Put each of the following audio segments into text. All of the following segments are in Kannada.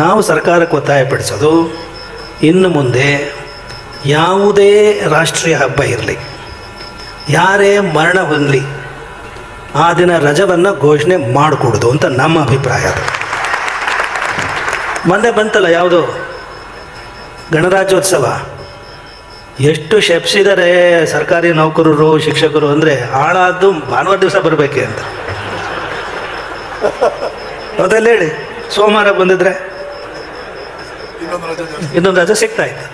ನಾವು ಸರ್ಕಾರಕ್ಕೆ ಒತ್ತಾಯಪಡಿಸೋದು, ಇನ್ನು ಮುಂದೆ ಯಾವುದೇ ರಾಷ್ಟ್ರೀಯ ಹಬ್ಬ ಇರಲಿ, ಯಾರೇ ಮರಣ ಹೊಂದಲಿ, ಆ ದಿನ ರಜವನ್ನು ಘೋಷಣೆ ಮಾಡಿಕೊಡೋದು ಅಂತ ನಮ್ಮ ಅಭಿಪ್ರಾಯ ಅದು. ಮೊನ್ನೆ ಬಂತಲ್ಲ ಯಾವುದು ಗಣರಾಜ್ಯೋತ್ಸವ? ಎಷ್ಟು ಶೆಪ್ಸಿದ್ದಾರೆ ಸರ್ಕಾರಿ ನೌಕರರು, ಶಿಕ್ಷಕರು ಅಂದರೆ ಹಾಳಾದ್ದು ಭಾನುವಾರ ದಿವಸ ಬರಬೇಕೆ ಅಂತ. ಅದಲ್ಲ ಹೇಳಿ, ಸೋಮವಾರ ಬಂದಿದ್ರೆ ಇನ್ನೊಂದು ರಜೆ ಸಿಗ್ತಾ ಇತ್ತು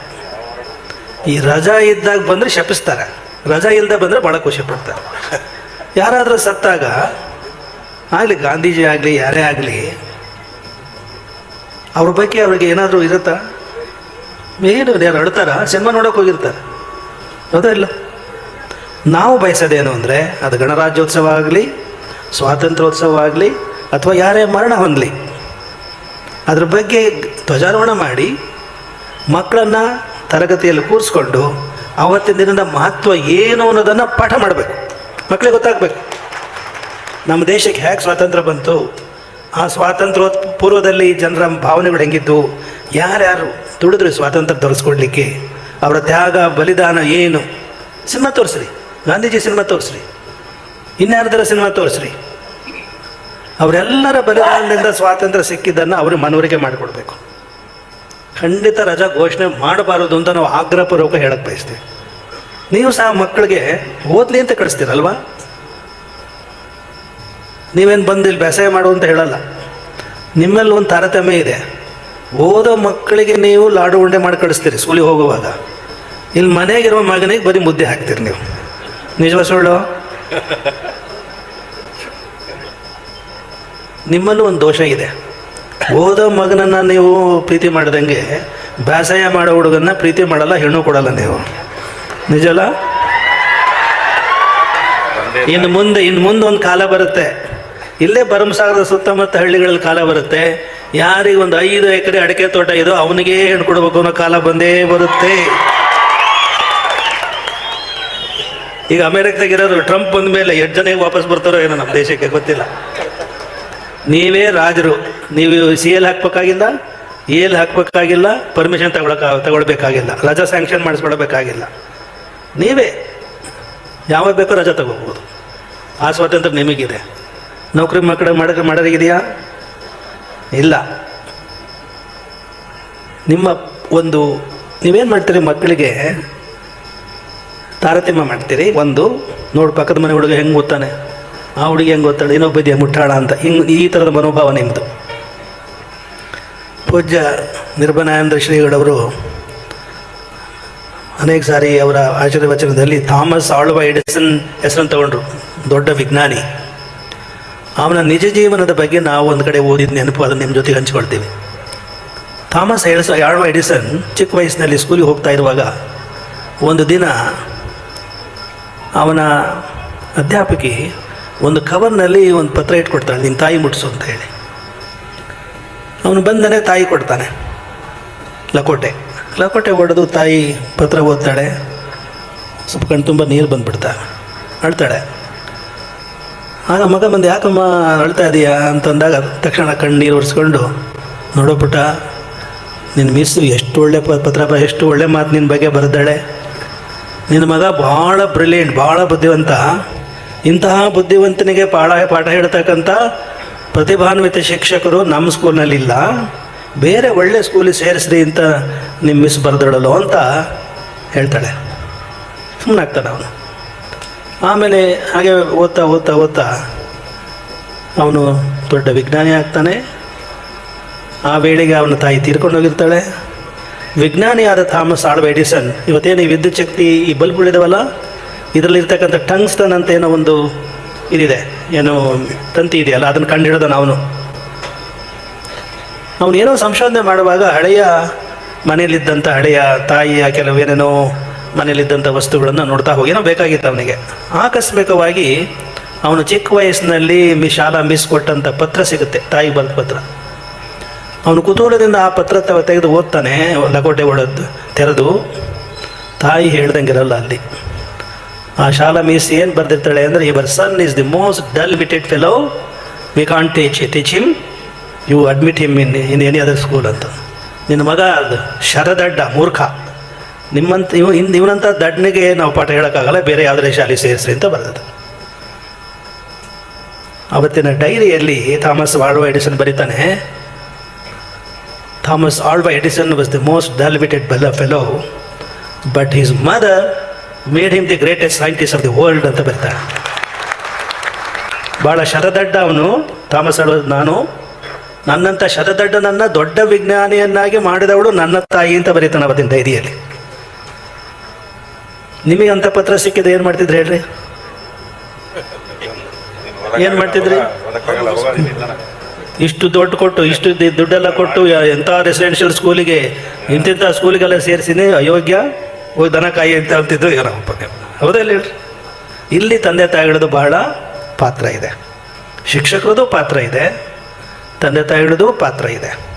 ಈ ರಜಾ ಇದ್ದಾಗ ಬಂದರೆ ಶಪಿಸ್ತಾರೆ. ರಜಾ ಇಲ್ಲದೆ ಬಂದರೆ ಭಾಳ ಖುಷಿ ಪಡ್ತಾರೆ. ಯಾರಾದರೂ ಸತ್ತಾಗ ಆಗಲಿ ಗಾಂಧೀಜಿ ಆಗಲಿ, ಯಾರೇ ಆಗಲಿ, ಅವ್ರ ಬಗ್ಗೆ ಅವ್ರಿಗೆ ಏನಾದರೂ ಇರುತ್ತಾ? ಏನು ಯಾರು ಅಳ್ತಾರ? ಸಿನಿಮಾ ನೋಡೋಕೆ ಹೋಗಿರ್ತಾರೆ. ಹೌದಾ ಇಲ್ಲ? ನಾವು ಬಯಸೋದೇನು ಅಂದರೆ ಅದು ಗಣರಾಜ್ಯೋತ್ಸವ ಆಗಲಿ, ಸ್ವಾತಂತ್ರ್ಯೋತ್ಸವ ಆಗಲಿ, ಅಥವಾ ಯಾರೇ ಮರಣ ಹೊಂದಲಿ ಅದ್ರ ಬಗ್ಗೆ ಧ್ವಜಾರೋಹಣ ಮಾಡಿ ಮಕ್ಕಳನ್ನು ತರಗತಿಯಲ್ಲಿ ಕೂರಿಸ್ಕೊಂಡು ಅವತ್ತಿನ ದಿನದ ಮಹತ್ವ ಏನು ಅನ್ನೋದನ್ನು ಪಾಠ ಮಾಡಬೇಕು. ಮಕ್ಕಳಿಗೆ ಗೊತ್ತಾಗಬೇಕು. ನಮ್ಮ ದೇಶಕ್ಕೆ ಹೇಗೆ ಸ್ವಾತಂತ್ರ್ಯ ಬಂತು? ಆ ಸ್ವಾತಂತ್ರ್ಯ ಪೂರ್ವದಲ್ಲಿ ಜನರ ಭಾವನೆಗಳು ಹೆಂಗಿದ್ದು ಯಾರ್ಯಾರು ದುಡಿದ್ರು ಸ್ವಾತಂತ್ರ್ಯ ತೋರಿಸ್ಕೊಡ್ಲಿಕ್ಕೆ? ಅವರ ತ್ಯಾಗ, ಬಲಿದಾನ ಏನು? ಸಿನಿಮಾ ತೋರಿಸ್ರಿ. ಗಾಂಧೀಜಿ ಸಿನಿಮಾ ತೋರಿಸ್ರಿ. ಇನ್ಯಾರ್ದಾರ ಸಿನಿಮಾ ತೋರಿಸ್ರಿ? ಅವರೆಲ್ಲರ ಬಲಿದಾನದಿಂದ ಸ್ವಾತಂತ್ರ್ಯ ಸಿಕ್ಕಿದ್ದನ್ನು ಅವರು ಮನವರಿಕೆ ಮಾಡಿಕೊಡ್ಬೇಕು. ಖಂಡಿತ ರಜಾ ಘೋಷಣೆ ಮಾಡಬಾರದು ಅಂತ ನಾವು ಆಗ್ರಹಪೂರ್ವಕ ಹೇಳಕ್ಕೆ ಬಯಸ್ತೀವಿ. ನೀವು ಸಹ ಮಕ್ಕಳಿಗೆ ಓದ್ಲಿ ಅಂತ ಕಳಿಸ್ತೀರಲ್ವಾ? ನೀವೇನು ಬಂದು ಇಲ್ಲಿ ಬೇಸಾಯ ಮಾಡು ಅಂತ ಹೇಳಲ್ಲ. ನಿಮ್ಮಲ್ಲಿ ಒಂದು ತಾರತಮ್ಯ ಇದೆ. ಓದೋ ಮಕ್ಕಳಿಗೆ ನೀವು ಲಾಡು ಉಂಡೆ ಮಾಡಿ ಕಳಿಸ್ತೀರಿ ಸ್ಕೂಲಿಗೆ ಹೋಗುವಾಗ. ಇಲ್ಲಿ ಮನೆಗಿರುವ ಮಗನಿಗೆ ಬರೀ ಮುದ್ದೆ ಹಾಕ್ತೀರಿ ನೀವು. ನಿಜವ ಸುಳ್ಳು? ನಿಮ್ಮಲ್ಲೂ ಒಂದು ದೋಷ ಇದೆ. ಓದೋ ಮಗನನ್ನು ನೀವು ಪ್ರೀತಿ ಮಾಡಿದಂಗೆ ಬೇಸಾಯ ಮಾಡೋ ಹುಡುಗನ್ನ ಪ್ರೀತಿ ಮಾಡಲ್ಲ ಹೆಣ್ಣು ಕೊಡಲ್ಲ ನೀವು. ನಿಜಲ್ಲ ಇನ್ನು ಮುಂದೆ ಇನ್ನು ಮುಂದೆ ಒಂದು ಕಾಲ ಬರುತ್ತೆ. ಇಲ್ಲೇ ಭರಮಸಾಗರದ ಸುತ್ತಮುತ್ತ ಹಳ್ಳಿಗಳಲ್ಲಿ ಕಾಲ ಬರುತ್ತೆ. ಯಾರಿಗೆ ಒಂದು ಐದು ಎಕರೆ ಅಡಿಕೆ ತೋಟ ಇದೋ ಅವನಿಗೆ ಹೆಣ್ಣು ಕೊಡಬೇಕು ಅನ್ನೋ ಕಾಲ ಬಂದೇ ಬರುತ್ತೆ. ಈಗ ಅಮೆರಿಕದಾಗಿರೋರು ಟ್ರಂಪ್ ಬಂದ ಮೇಲೆ ಎಷ್ಟು ಜನ ವಾಪಸ್ ಬರ್ತಾರೋ ಏನೋ ನಮ್ಮ ದೇಶಕ್ಕೆ ಗೊತ್ತಿಲ್ಲ. ನೀವೇ ರಾಜರು. ನೀವು ಸಿ ಎಲ್ ಹಾಕ್ಬೇಕಾಗಿಲ್ಲ ಎಲ್ ಹಾಕ್ಬೇಕಾಗಿಲ್ಲ ಪರ್ಮಿಷನ್ ತಗೊಳಕ, ತಗೊಳ್ಬೇಕಾಗಿಲ್ಲ. ರಜಾ ಸ್ಯಾಂಕ್ಷನ್ ಮಾಡಿಸ್ಕೊಳ್ಬೇಕಾಗಿಲ್ಲ ನೀವೇ. ಯಾವಾಗ ಬೇಕೋ ರಜಾ ತಗೋಬೋದು ಆ ಸ್ವಾತಂತ್ರ್ಯ ನಿಮಗಿದೆ. ನೌಕರಿ ಮಕ್ಕಳ ಮಾಡ ಮಾಡೋದಿದೆಯಾ ಇಲ್ಲ. ನಿಮ್ಮ ಒಂದು, ನೀವೇನು ಮಾಡ್ತೀರಿ ಮಕ್ಕಳಿಗೆ? ತಾರತಮ್ಯ ಮಾಡ್ತೀರಿ. ಒಂದು, ನೋಡು ಪಕ್ಕದ ಮನೆ ಹುಡುಗ ಹೆಂಗೆ ಓದ್ತಾನೆ. ಆ ಹುಡುಗಿ ಹೆಂಗೆ ಗೊತ್ತಾಳೆ? ಇನ್ನೊಬ್ಬ ಮುಟ್ಟಾಳ ಅಂತ. ಹಿಂಗೆ ಈ ಥರದ ಮನೋಭಾವ ನಿಮ್ಮದು ಪೂಜ್ಯ ನಿರ್ಭನಾನಂದ ಶ್ರೀಗಳವರು ಅನೇಕ ಸಾರಿ ಅವರ ಆಶೀರ್ವಚನದಲ್ಲಿ ಥಾಮಸ್ ಆಳ್ವ ಎಡಿಸನ್ ಹೆಸರನ್ನು ತಗೊಂಡ್ರು. ದೊಡ್ಡ ವಿಜ್ಞಾನಿ. ಅವನ ನಿಜ ಜೀವನದ ಬಗ್ಗೆ ನಾವು ಒಂದು ಕಡೆ ಓದಿದ ನೆನಪು ಅದನ್ನು ನಿಮ್ಮ ಜೊತೆಗೆ ಹಂಚ್ಕೊಳ್ತೀವಿ. ಥಾಮಸ್ ಎಡಿಸ, ಆಳ್ವ ಎಡಿಸನ್ ಚಿಕ್ಕ ವಯಸ್ಸಿನಲ್ಲಿ ಸ್ಕೂಲಿಗೆ ಹೋಗ್ತಾ ಇರುವಾಗ ಒಂದು ದಿನ ಅವನ ಅಧ್ಯಾಪಕಿ ಒಂದು ಕವರ್ನಲ್ಲಿ ಒಂದು ಪತ್ರ ಇಟ್ಕೊಡ್ತಾಳೆ ನಿನ್ನ ತಾಯಿ ಮುಟ್ಸು ಅಂತ ಹೇಳಿ. ಅವನು ಬಂದನೆ ತಾಯಿ ಕೊಡ್ತಾನೆ, ಲಕೋಟೆ. ಲಕೋಟೆ ಹೊಡೆದು ತಾಯಿ ಪತ್ರ ಓದ್ತಾಳೆ, ಸ್ವಲ್ಪ ಕಣ್ಣು ತುಂಬ ನೀರು ಬಂದ್ಬಿಡ್ತಾ, ಅಳ್ತಾಳೆ. ಆಗ ಮಗ ಬಂದು, ಯಾಕಮ್ಮ ಅಳ್ತಾ ಇದೀಯಾ ಅಂತಂದಾಗ, ತಕ್ಷಣ ಕಣ್ಣೀರು ಒರೆಸ್ಕೊಂಡು, ನೋಡೋ ಪುಟ ನಿನ್ನ ಮಿಸ್ಸು ಎಷ್ಟು ಒಳ್ಳೆ ಪತ್ರ ಎಷ್ಟು ಒಳ್ಳೆ ಮಾತು ನಿನ್ನ ಬಗ್ಗೆ ಬರೆದಾಳೆ. ನಿನ್ನ ಮಗ ಭಾಳ ಬ್ರಿಲಿಯಂಟ್ ಭಾಳ ಬುದ್ಧಿವಂತ. ಇಂತಹ ಬುದ್ಧಿವಂತನಿಗೆ ಪಾಠ ಪಾಠ ಹೇಳ್ತಕ್ಕಂಥ ಪ್ರತಿಭಾನ್ವಿತ ಶಿಕ್ಷಕರು ನಮ್ಮ ಸ್ಕೂಲ್ನಲ್ಲಿ ಇಲ್ಲ ಬೇರೆ ಒಳ್ಳೆ ಸ್ಕೂಲಿಗೆ ಸೇರಿಸ್ರಿ ಅಂತ ನಿಮ್ಮ ಮಿಸ್ ಬರೆದಳಲ್ಲೋ ಅಂತ ಹೇಳ್ತಾಳೆ. ಸುಮ್ಮನೆ ಆಗ್ತಾನೆ ಅವನು. ಆಮೇಲೆ ಹಾಗೆ ಓದ್ತಾ ಓದ್ತಾ ಓದ್ತಾ ಅವನು ದೊಡ್ಡ ವಿಜ್ಞಾನಿ ಆಗ್ತಾನೆ. ಆ ವೇಳೆಗೆ ಅವನ ತಾಯಿ ತೀರ್ಕೊಂಡು ಹೋಗಿರ್ತಾಳೆ. ವಿಜ್ಞಾನಿಯಾದ ಥಾಮಸ್ ಆಳ್ವ ಎಡಿಸನ್ ಇವತ್ತೇನು ಈ ವಿದ್ಯುತ್ ಶಕ್ತಿ ಈ ಬಲ್ಬ್ಗಳಿದಾವಲ್ಲ ಇದರಲ್ಲಿರ್ತಕ್ಕಂಥ ಟಂಗ್ಸ್ಟನ್ ಅಂತ ಏನೋ ಒಂದು ಇದಿದೆ, ಏನೋ ತಂತಿ ಇದೆಯಲ್ಲ, ಅದನ್ನು ಕಂಡುಹಿಡಿದನು ಅವನು ಅವನು ಏನೋ ಸಂಶೋಧನೆ ಮಾಡುವಾಗ ಹಳೆಯ ಮನೆಯಲ್ಲಿದ್ದಂಥ ಹಳೆಯ ತಾಯಿಯ ಕೆಲವು ಏನೇನೋ ಮನೆಯಲ್ಲಿದ್ದಂಥ ವಸ್ತುಗಳನ್ನು ನೋಡ್ತಾ ಹೋಗಿ, ಏನೋ ಬೇಕಾಗಿತ್ತು ಅವನಿಗೆ. ಆಕಸ್ಮಿಕವಾಗಿ ಅವನು ಚಿಕ್ಕ ವಯಸ್ಸಿನಲ್ಲಿ ಮಿ ಶಾಲಾ ಮಿಸ್ ಕೊಟ್ಟಂಥ ಪತ್ರ ಸಿಗುತ್ತೆ, ತಾಯಿ ಬಂದ ಪತ್ರ. ಅವನು ಕುತೂಹಲದಿಂದ ಆ ಪತ್ರ ತೆಗೆದು ಓದ್ತಾನೆ ಲಕೋಟೆ ಒಡೆದು ತೆರೆದು, ತಾಯಿ ಹೇಳ್ದಂಗಿರಲ್ಲ ಅಲ್ಲಿ. ಆ ಶಾಲಾ ಮೀಸ್ ಏನು ಬರೆದಿರ್ತಾಳೆ ಅಂದರೆ ಇವರ್ son is the most dull witted fellow we can't teach teach him you admit him in in any other school ಅಂತ. ನಿನ್ನ ಮಗ ಅದು, ಶರದಡ್ಡ, ಮೂರ್ಖ. ನಿಮ್ಮಂತ, ಇವ್, ಇನ್ ಇವನಂಥ ದಡ್ಡನಿಗೆ ನಾವು ಪಾಠ ಹೇಳೋಕ್ಕಾಗಲ್ಲ, ಬೇರೆ ಯಾವುದೇ ಶಾಲೆ ಸೇರಿಸ್ರಿ, ಅಂತ ಬರ್ತದೆ ಅವತ್ತಿನ ಡೈರಿಯಲ್ಲಿ ಥಾಮಸ್ ಆಳ್ವಾ ಎಡಿಸನ್ ಬರೀತಾನೆ, Thomas Alva Edison was the most dull witted ಬೆಲ್ಲ fellow but his mother made him the greatest scientist of the world ಅಂತ ಬರ್ತಾರೆ. ಭಾಳ ಶರದಡ್ಡ ಅವನು, ಥಾಮಸ್ ಅಳ ನಾನು. ನನ್ನಂಥ ಶರದಡ್ಡನನ್ನು ದೊಡ್ಡ ವಿಜ್ಞಾನಿಯನ್ನಾಗಿ ಮಾಡಿದವಳು ನನ್ನ ತಾಯಿ ಅಂತ ಬರೀತಾನೆ ಅವತ್ತಿನ ಡೈರಿಯಲ್ಲಿ. ನಿಮಗೆ ಅಂತ ಪತ್ರ ಸಿಕ್ಕಿದ್ರೆ ಏನು ಮಾಡ್ತಿದ್ರಿ ಹೇಳ್ರಿ? ಏನ್ ಮಾಡ್ತಿದ್ರಿ? ಇಷ್ಟು ದೊಡ್ಡ ಕೊಟ್ಟು, ಇಷ್ಟು ದುಡ್ಡೆಲ್ಲ ಕೊಟ್ಟು, ಎಂಥ ರೆಸಿಡೆನ್ಷಿಯಲ್ ಸ್ಕೂಲಿಗೆ ಇಂತಿಂಥ ಸ್ಕೂಲಿಗೆಲ್ಲ ಸೇರಿಸಿನಿ, ಅಯೋಗ್ಯ. ಹೋಗಿ ದನ ಕಾಯಿ ಅಂತ ಅಂತಿದ್ದು ಏನಪ್ಪ ಹೌದಾ ಇಲ್ಲ ಹೇಳ್ರಿ? ಇಲ್ಲಿ ತಂದೆ ತಾಯಿಗಳದು ಬಹಳ ಪಾತ್ರ ಇದೆ. ಶಿಕ್ಷಕರದು ಪಾತ್ರ ಇದೆ, ತಂದೆ ತಾಯಿಗಳದು ಪಾತ್ರ ಇದೆ.